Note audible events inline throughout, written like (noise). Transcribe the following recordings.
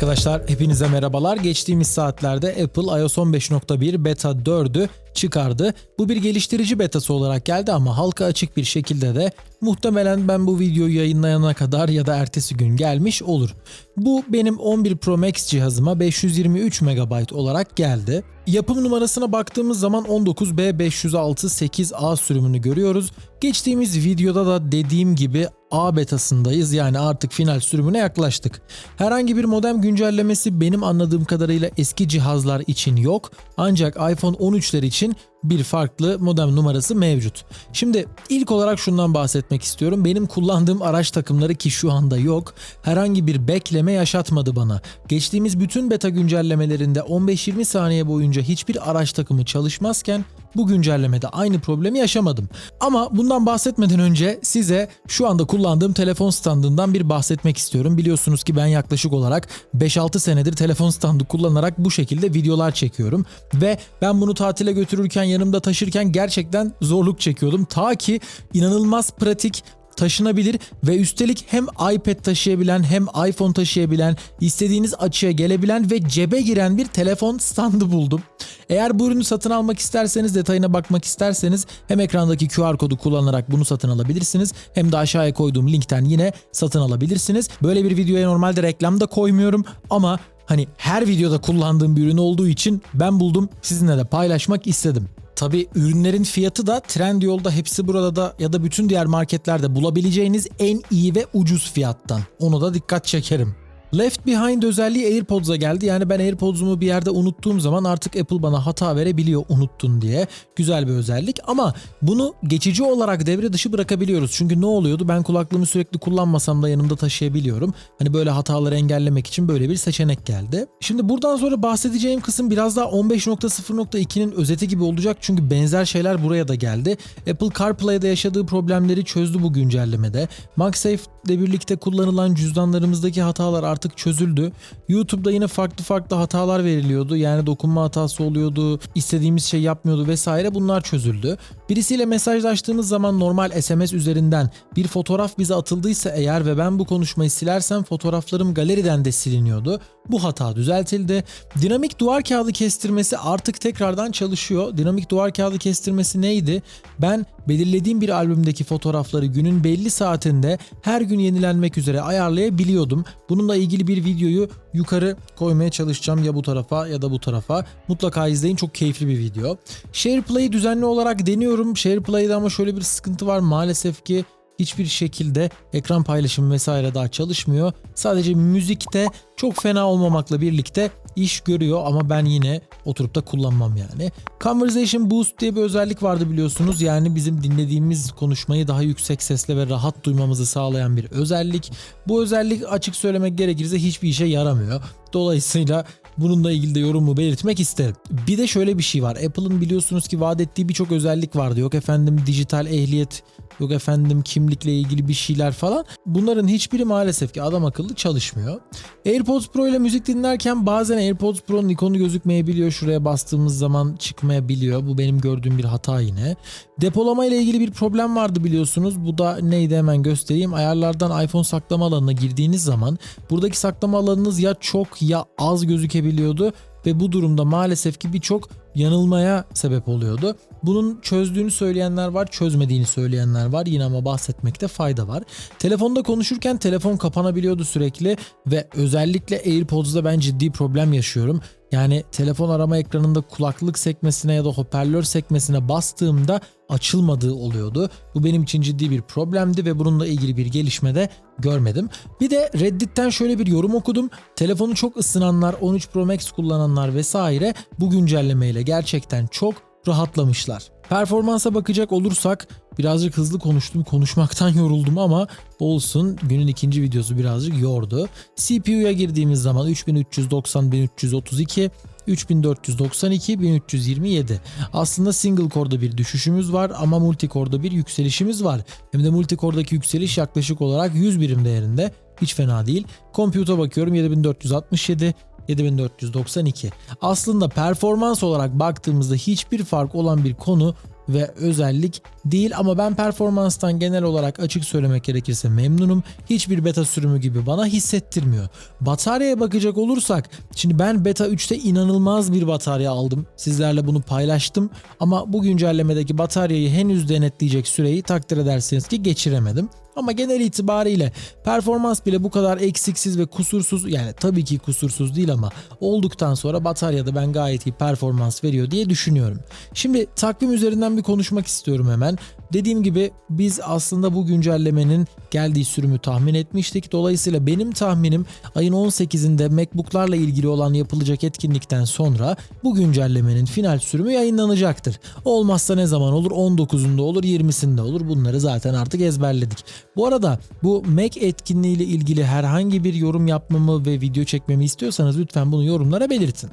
arkadaşlar, hepinize merhabalar. Geçtiğimiz saatlerde Apple iOS 15.1 Beta 4'ü çıkardı. Bu bir geliştirici betası olarak geldi ama halka açık bir şekilde de muhtemelen ben bu videoyu yayınlayana kadar ya da ertesi gün gelmiş olur. Bu benim 11 Pro Max cihazıma 523 MB olarak geldi. Yapım numarasına baktığımız zaman 19B506-8A sürümünü görüyoruz. Geçtiğimiz videoda da dediğim gibi A betasındayız yani artık final sürümüne yaklaştık. Herhangi bir modem güncellemesi benim anladığım kadarıyla eski cihazlar için yok. Ancak iPhone 13'ler için bir farklı modem numarası mevcut. Şimdi ilk olarak şundan bahsetmek istiyorum. Benim kullandığım araç takımları ki şu anda yok. Herhangi bir bekleme yaşatmadı bana. Geçtiğimiz bütün beta güncellemelerinde 15-20 saniye boyunca hiçbir araç takımı çalışmazken bu güncellemede aynı problemi yaşamadım. Ama bundan bahsetmeden önce size şu anda kullandığım telefon standından bir bahsetmek istiyorum. Biliyorsunuz ki ben yaklaşık olarak 5-6 senedir telefon standı kullanarak bu şekilde videolar çekiyorum. Ve ben bunu tatile götürürken yanımda taşırken gerçekten zorluk çekiyordum. Ta ki inanılmaz pratik taşınabilir ve üstelik hem iPad taşıyabilen hem iPhone taşıyabilen, istediğiniz açıya gelebilen ve cebe giren bir telefon standı buldum. Eğer bu ürünü satın almak isterseniz, detayına bakmak isterseniz hem ekrandaki QR kodu kullanarak bunu satın alabilirsiniz hem de aşağıya koyduğum linkten yine satın alabilirsiniz. Böyle bir videoya normalde reklam da koymuyorum ama hani her videoda kullandığım bir ürün olduğu için ben buldum sizinle de paylaşmak istedim. Tabi ürünlerin fiyatı da Trendyol'da hepsi burada da ya da bütün diğer marketlerde bulabileceğiniz en iyi ve ucuz fiyattan. Onu da dikkat çekerim. Left Behind özelliği AirPods'a geldi. Yani ben AirPods'umu bir yerde unuttuğum zaman artık Apple bana hata verebiliyor unuttun diye. Güzel bir özellik ama bunu geçici olarak devre dışı bırakabiliyoruz. Çünkü ne oluyordu? Ben kulaklığımı sürekli kullanmasam da yanımda taşıyabiliyorum. Hani böyle hataları engellemek için böyle bir seçenek geldi. Şimdi buradan sonra bahsedeceğim kısım biraz daha 15.0.2'nin özeti gibi olacak. Çünkü benzer şeyler buraya da geldi. Apple CarPlay'de yaşadığı problemleri çözdü bu güncellemede. MagSafe ile birlikte kullanılan cüzdanlarımızdaki hatalar artık çözüldü. YouTube'da yine farklı farklı hatalar veriliyordu. Yani dokunma hatası oluyordu, istediğimiz şey yapmıyordu vesaire. Bunlar çözüldü. Birisiyle mesajlaştığımız zaman normal SMS üzerinden bir fotoğraf bize atıldıysa eğer ve ben bu konuşmayı silersem fotoğraflarım galeriden de siliniyordu. Bu hata düzeltildi. Dinamik duvar kağıdı kestirmesi artık tekrardan çalışıyor. Dinamik duvar kağıdı kestirmesi neydi? Ben belirlediğim bir albümdeki fotoğrafları günün belli saatinde her gün yenilenmek üzere ayarlayabiliyordum. Bununla ilgili bir videoyu yukarı koymaya çalışacağım ya bu tarafa ya da bu tarafa. Mutlaka izleyin çok keyifli bir video. SharePlay'i düzenli olarak deniyorum. SharePlay'de ama şöyle bir sıkıntı var maalesef ki hiçbir şekilde ekran paylaşımı vesaire daha çalışmıyor. Sadece müzikte çok fena olmamakla birlikte iş görüyor ama ben yine oturup da kullanmam yani. Conversation Boost diye bir özellik vardı biliyorsunuz. Yani bizim dinlediğimiz konuşmayı daha yüksek sesle ve rahat duymamızı sağlayan bir özellik. Bu özellik açık söylemek gerekirse hiçbir işe yaramıyor. Dolayısıyla bununla ilgili de yorumumu belirtmek isterim. Bir de şöyle bir şey var. Apple'ın biliyorsunuz ki vaat ettiği birçok özellik vardı. Yok efendim dijital ehliyet, yok efendim kimlikle ilgili bir şeyler falan. Bunların hiçbiri maalesef ki adam akıllı çalışmıyor. AirPods Pro ile müzik dinlerken bazen AirPods Pro'nun ikonu gözükmeyebiliyor. Şuraya bastığımız zaman çıkmayabiliyor. Bu benim gördüğüm bir hata yine. Depolama ile ilgili bir problem vardı biliyorsunuz. Bu da neydi hemen göstereyim. Ayarlardan iPhone saklama alanına girdiğiniz zaman buradaki saklama alanınız ya çok ya az gözükebiliyordu ve bu durumda maalesef ki birçok yanılmaya sebep oluyordu. Bunun çözdüğünü söyleyenler var, çözmediğini söyleyenler var. Yine ama bahsetmekte fayda var. Telefonda konuşurken telefon kapanabiliyordu sürekli ve özellikle AirPods'da ben ciddi problem yaşıyorum. Yani telefon arama ekranında kulaklık sekmesine ya da hoparlör sekmesine bastığımda açılmadığı oluyordu. Bu benim için ciddi bir problemdi ve bununla ilgili bir gelişme de görmedim. Bir de Reddit'ten şöyle bir yorum okudum. Telefonu çok ısınanlar, 13 Pro Max kullananlar vesaire bu güncellemeyle gerçekten çok rahatlamışlar. Performansa bakacak olursak birazcık hızlı konuştum. Konuşmaktan (laughs) yoruldum ama olsun. Günün ikinci videosu birazcık yordu. CPU'ya girdiğimiz zaman 3390 1332 3492 1327. Aslında single core'da bir düşüşümüz var ama multi core'da bir yükselişimiz var. Hem de multi core'daki yükseliş yaklaşık olarak 100 birim değerinde. Hiç fena değil. Compute'a bakıyorum 7467 7492. Aslında performans olarak baktığımızda hiçbir fark olan bir konu ve özellik değil ama ben performanstan genel olarak açık söylemek gerekirse memnunum. Hiçbir beta sürümü gibi bana hissettirmiyor. Bataryaya bakacak olursak şimdi ben beta 3'te inanılmaz bir batarya aldım. Sizlerle bunu paylaştım ama bu güncellemedeki bataryayı henüz denetleyecek süreyi takdir edersiniz ki geçiremedim. Ama genel itibariyle performans bile bu kadar eksiksiz ve kusursuz yani tabii ki kusursuz değil ama olduktan sonra bataryada ben gayet iyi performans veriyor diye düşünüyorum. Şimdi takvim üzerinden bir konuşmak istiyorum hemen. Dediğim gibi biz aslında bu güncellemenin geldiği sürümü tahmin etmiştik. Dolayısıyla benim tahminim ayın 18'inde MacBook'larla ilgili olan yapılacak etkinlikten sonra bu güncellemenin final sürümü yayınlanacaktır. Olmazsa ne zaman olur? 19'unda olur, 20'sinde olur. Bunları zaten artık ezberledik. Bu arada bu Mac etkinliği ile ilgili herhangi bir yorum yapmamı ve video çekmemi istiyorsanız lütfen bunu yorumlara belirtin.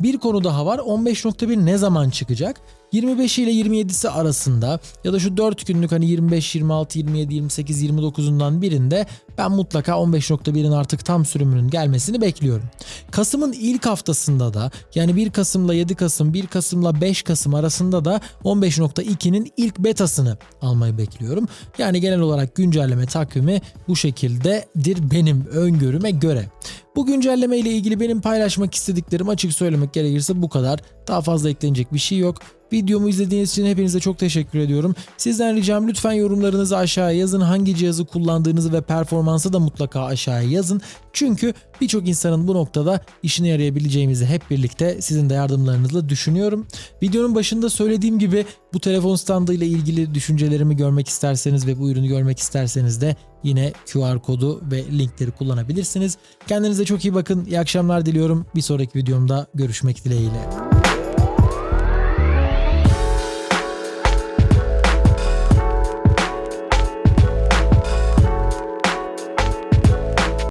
Bir konu daha var. 15.1 ne zaman çıkacak? 25 ile 27'si arasında ya da şu 4 günlük hani 25, 26, 27, 28, 29'undan birinde ben mutlaka 15.1'in artık tam sürümünün gelmesini bekliyorum. Kasım'ın ilk haftasında da yani 1 Kasım'la 7 Kasım, 1 Kasım'la 5 Kasım arasında da 15.2'nin ilk betasını almayı bekliyorum. Yani genel olarak güncelleme takvimi bu şekildedir benim öngörüme göre. Bu güncelleme ile ilgili benim paylaşmak istediklerim açık söylemek gerekirse bu kadar. Daha fazla eklenecek bir şey yok. Videomu izlediğiniz için hepinize çok teşekkür ediyorum. Sizden ricam lütfen yorumlarınızı aşağıya yazın. Hangi cihazı kullandığınızı ve performansı da mutlaka aşağıya yazın. Çünkü birçok insanın bu noktada işine yarayabileceğimizi hep birlikte sizin de yardımlarınızla düşünüyorum. Videonun başında söylediğim gibi bu telefon standı ile ilgili düşüncelerimi görmek isterseniz ve bu ürünü görmek isterseniz de yine QR kodu ve linkleri kullanabilirsiniz. Kendinize çok iyi bakın. İyi akşamlar diliyorum. Bir sonraki videomda görüşmek dileğiyle.